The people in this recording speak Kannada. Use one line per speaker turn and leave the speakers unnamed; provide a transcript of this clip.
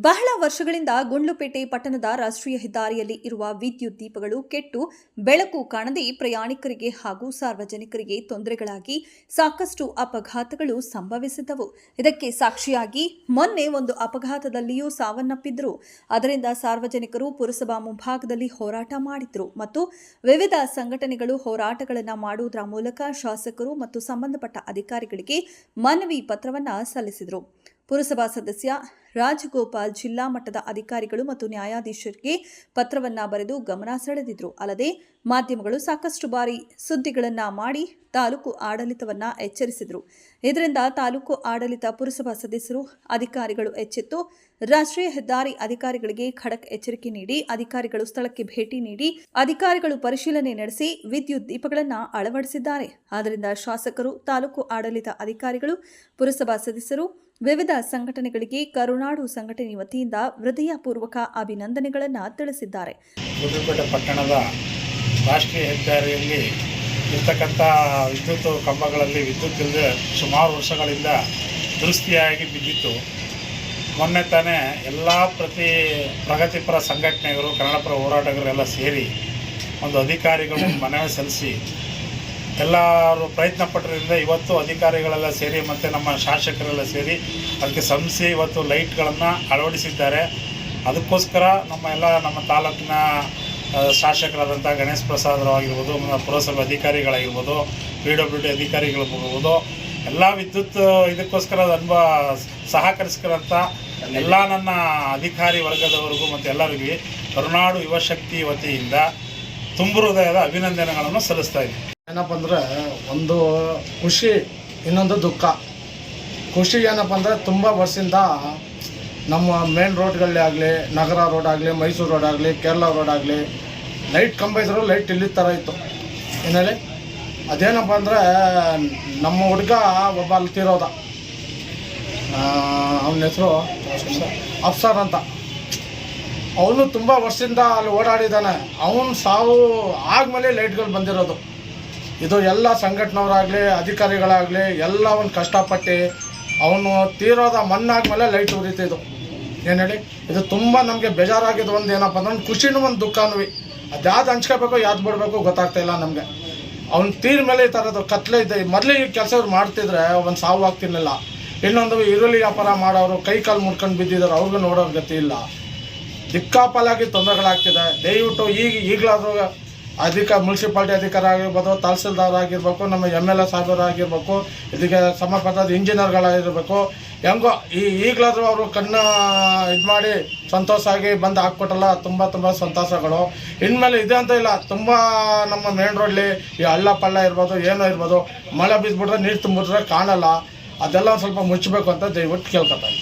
ಬಹಳ ವರ್ಷಗಳಿಂದ ಗುಂಡ್ಲುಪೇಟೆ ಪಟ್ಟಣದ ರಾಷ್ಟ್ರೀಯ ಹೆದ್ದಾರಿಯಲ್ಲಿ ಇರುವ ವಿದ್ಯುತ್ ದೀಪಗಳು ಕೆಟ್ಟು ಬೆಳಕು ಕಾಣದೆ ಪ್ರಯಾಣಿಕರಿಗೆ ಹಾಗೂ ಸಾರ್ವಜನಿಕರಿಗೆ ತೊಂದರೆಗಳಾಗಿ ಸಾಕಷ್ಟು ಅಪಘಾತಗಳು ಸಂಭವಿಸಿದ್ದವು. ಇದಕ್ಕೆ ಸಾಕ್ಷಿಯಾಗಿ ಮೊನ್ನೆ ಒಂದು ಅಪಘಾತದಲ್ಲಿಯೂ ಸಾವನ್ನಪ್ಪಿದ್ದರು ಅದರಿಂದ ಸಾರ್ವಜನಿಕರು ಪುರಸಭಾ ಮುಂಭಾಗದಲ್ಲಿ ಹೋರಾಟ ಮಾಡಿದ್ರು ಮತ್ತು ವಿವಿಧ ಸಂಘಟನೆಗಳು ಹೋರಾಟಗಳನ್ನು ಮಾಡುವುದರ ಮೂಲಕ ಶಾಸಕರು ಮತ್ತು ಸಂಬಂಧಪಟ್ಟ ಅಧಿಕಾರಿಗಳಿಗೆ ಮನವಿ ಪತ್ರವನ್ನು ಸಲ್ಲಿಸಿದರು. ಪುರಸಭಾ ಸದಸ್ಯ ರಾಜಗೋಪಾಲ್ ಜಿಲ್ಲಾ ಮಟ್ಟದ ಅಧಿಕಾರಿಗಳು ಮತ್ತು ನ್ಯಾಯಾಧೀಶರಿಗೆ ಪತ್ರವನ್ನ ಬರೆದು ಗಮನ ಸೆಳೆದಿದ್ರು. ಅಲ್ಲದೆ ಮಾಧ್ಯಮಗಳು ಸಾಕಷ್ಟು ಬಾರಿ ಸುದ್ದಿಗಳನ್ನ ಮಾಡಿ ತಾಲೂಕು ಆಡಳಿತವನ್ನ ಎಚ್ಚರಿಸಿದ್ರು. ಇದರಿಂದ ತಾಲೂಕು ಆಡಳಿತ ಪುರಸಭಾ ಸದಸ್ಯರು, ಅಧಿಕಾರಿಗಳು ಎಚ್ಚೆತ್ತು. ರಾಷ್ಟ್ರೀಯ ಹೆದ್ದಾರಿ ಅಧಿಕಾರಿಗಳಿಗೆ ಖಡಕ್ ಎಚ್ಚರಿಕೆ ನೀಡಿ, ಅಧಿಕಾರಿಗಳು ಸ್ಥಳಕ್ಕೆ ಭೇಟಿ ನೀಡಿ, ಅಧಿಕಾರಿಗಳು ಪರಿಶೀಲನೆ ನಡೆಸಿ ವಿದ್ಯುತ್ ದೀಪಗಳನ್ನ ಅಳವಡಿಸಿದ್ದಾರೆ. ಆದ್ದರಿಂದ ಶಾಸಕರು, ತಾಲೂಕು ಆಡಳಿತ ಅಧಿಕಾರಿಗಳು, ಪುರಸಭಾ ಸದಸ್ಯರು, ವಿವಿಧ ಸಂಘಟನೆಗಳಿಗೆ ಕರುನಾಡು ಸಂಘಟನೆ ವತಿಯಿಂದ ಹೃದಯಪೂರ್ವಕ ಅಭಿನಂದನೆಗಳನ್ನು ತಿಳಿಸಿದ್ದಾರೆ.
ಪಟ್ಟಣದ ರಾಷ್ಟ್ರೀಯ ಹೆದ್ದಾರಿಯಲ್ಲಿ ಇರ್ತಕ್ಕಂಥ ವಿದ್ಯುತ್ ಕಂಬಗಳಲ್ಲಿ ವಿದ್ಯುತ್ ಇಲ್ಲದೆ ಸುಮಾರು ವರ್ಷಗಳಿಂದ ದುರಸ್ತಿಯಾಗಿ ಬಿದ್ದಿತ್ತು. ಮೊನ್ನೆ ತಾನೇ ಎಲ್ಲ ಪ್ರತಿ ಪ್ರಗತಿಪರ ಸಂಘಟನೆಗಳು ಕನ್ನಡಪರ ಹೋರಾಟಗಾರರೆಲ್ಲ ಸೇರಿ ಒಂದು ಅಧಿಕಾರಿಗಳು ಮನವಿ ಸಲ್ಲಿಸಿ ಎಲ್ಲರೂ ಪ್ರಯತ್ನ ಪಟ್ಟರಿಂದ ಇವತ್ತು ಅಧಿಕಾರಿಗಳೆಲ್ಲ ಸೇರಿ ಮತ್ತು ನಮ್ಮ ಶಾಸಕರೆಲ್ಲ ಸೇರಿ ಅದಕ್ಕೆ ಸಂಸ್ಥೆ ಇವತ್ತು ಲೈಟ್ಗಳನ್ನು ಅಳವಡಿಸಿದ್ದಾರೆ. ಅದಕ್ಕೋಸ್ಕರ ನಮ್ಮ ಎಲ್ಲ ನಮ್ಮ ತಾಲೂಕಿನ ಶಾಸಕರಾದಂಥ ಗಣೇಶ್ ಪ್ರಸಾದ್ ಆಗಿರ್ಬೋದು ಮ- ಪುರಸಭೆ ಅಧಿಕಾರಿಗಳಾಗಿರ್ಬೋದು, ಪಿ ಡಬ್ಲ್ಯೂ ಡಿ ಅಧಿಕಾರಿಗಳಿರ್ಬೋದು ಎಲ್ಲ ವಿದ್ಯುತ್, ಇದಕ್ಕೋಸ್ಕರ ಅನುಭವ ಸಹಕರಿಸ್ಕರಂಥ ಎಲ್ಲ ನನ್ನ ಅಧಿಕಾರಿ ವರ್ಗದವರಿಗೂ ಮತ್ತು ಎಲ್ಲರಿಗೂ ಕರುನಾಡು ಯುವಶಕ್ತಿ ವತಿಯಿಂದ ತುಂಬು ಹೃದಯದ ಅಭಿನಂದನೆಗಳನ್ನು ಸಲ್ಲಿಸ್ತಾ ಇದ್ದೀನಿ.
ಏನಪ್ಪ ಅಂದ್ರೆ ಒಂದು ಖುಷಿ, ಇನ್ನೊಂದು ದುಃಖ. ಖುಷಿ ಏನಪ್ಪ ಅಂದರೆ ತುಂಬ ವರ್ಷದಿಂದ ನಮ್ಮ ಮೇನ್ ರೋಡ್ಗಳೇ ಆಗಲಿ, ನಗರ ರೋಡ್ ಆಗಲಿ, ಮೈಸೂರು ರೋಡ್ ಆಗಲಿ, ಕೇರಳ ರೋಡ್ ಆಗಲಿ, ಲೈಟ್ ಕಂಬ ಇದ್ರು ಲೈಟ್ ಇಲ್ಲಿ ಥರ ಇತ್ತು. ಏನೇಳಿ ಅದೇನಪ್ಪ ಅಂದರೆ ನಮ್ಮ ಹುಡುಗ ಒಬ್ಬ ಅಲ್ಲಿ ತೀರೋದ. ಅವನ ಹೆಸರು ಅಫ್ಸರ್ ಅಂತ. ಅವನು ತುಂಬ ವರ್ಷದಿಂದ ಅಲ್ಲಿ ಓಡಾಡಿದ್ದಾನೆ ಅವನು ಸಾವು ಆದಮೇಲೆ ಲೈಟ್ಗಳು ಬಂದಿರೋದು. ಇದು ಎಲ್ಲ ಸಂಘಟನೆಯವರಾಗಲಿ ಅಧಿಕಾರಿಗಳಾಗಲಿ, ಎಲ್ಲ ಒಂದು ಕಷ್ಟಪಟ್ಟು ಅವನು ತೀರೋದ ಮಣ್ಣಾಗಮೇಲೆ ಲೈಟ್ ಉರಿತಿದ್ದು ಏನು ಹೇಳಿ? ಇದು ತುಂಬ ನಮಗೆ ಬೇಜಾರಾಗಿದ್ದು ಒಂದು ಏನಪ್ಪ ಅಂದ್ರೆ ಒಂದು ಖುಷಿನೂ ಒಂದು ದುಃಖನೂ. ಅದು ಯಾವ್ದು ಹಂಚ್ಕೋಬೇಕು, ಯಾವ್ದು ಬಿಡಬೇಕು ಗೊತ್ತಾಗ್ತಾ ಇಲ್ಲ ನಮಗೆ. ಅವ್ನು ತೀರ್ ಮೇಲೆ ಈ ಥರದ್ದು ಕತ್ಲೆ ಇದೆ. ಮೊದಲೇ ಈ ಕೆಲಸವ್ರು ಮಾಡ್ತಿದ್ರೆ ಒಂದು ಸಾವು ಆಗ್ತಿರ್ಲಿಲ್ಲ. ಇನ್ನೊಂದು ಈರುಳ್ಳಿ ವ್ಯಾಪಾರ ಮಾಡೋರು ಕೈ ಕಾಲು ಮುಡ್ಕೊಂಡು ಬಿದ್ದಿದ್ದಾರೆ ಅವ್ರಿಗೂ ನೋಡೋ ಗತಿ ಇಲ್ಲ. ದಿಕ್ಕಾಪಾಲಾಗಿ ತೊಂದರೆಗಳಾಗ್ತಿದೆ. ದಯವಿಟ್ಟು ಈಗ ಈಗಲಾದರೂ ಅಧಿಕ ಮುನ್ಸಿಪಾಲ್ಟಿ ಅಧಿಕಾರಿ ಆಗಿರ್ಬೋದು, ತಹಸೀಲ್ದಾರ್ ಆಗಿರ್ಬೇಕು, ನಮ್ಮ ಎಂ ಎಲ್ ಎ ಸಾಹೇಬರು ಆಗಿರ್ಬೇಕು, ಇದಕ್ಕೆ ಸಂಬಂಧಪಟ್ಟ ಇಂಜಿನಿಯರ್ಗಳಾಗಿರ್ಬೇಕು, ಹೆಂಗೋ ಈ ಈಗಲಾದರೂ ಅವರು ಕಣ್ಣು ಇದು ಮಾಡಿ ಸಂತೋಷ ಆಗಿ ಬಂದು ಹಾಕ್ಕೊಟ್ಟಲ್ಲ, ತುಂಬ ತುಂಬ ಸಂತೋಷಗಳು. ಇನ್ಮೇಲೆ ಇದೆ ಅಂತ ಇಲ್ಲ, ತುಂಬ ನಮ್ಮ ಮೇನ್ ರೋಡ್ಲಿ ಈ ಹಳ್ಳ ಪಳ್ಳ ಇರ್ಬೋದು, ಏನೋ ಇರ್ಬೋದು, ಮಳೆ ಬಿದ್ದುಬಿಟ್ರೆ ನೀರು ತುಂಬಿದ್ರೆ ಕಾಣಲ್ಲ. ಅದೆಲ್ಲ ಸ್ವಲ್ಪ ಮುಚ್ಚಬೇಕು ಅಂತ ದಯವಿಟ್ಟು ಕೇಳ್ಕೊತಾರೆ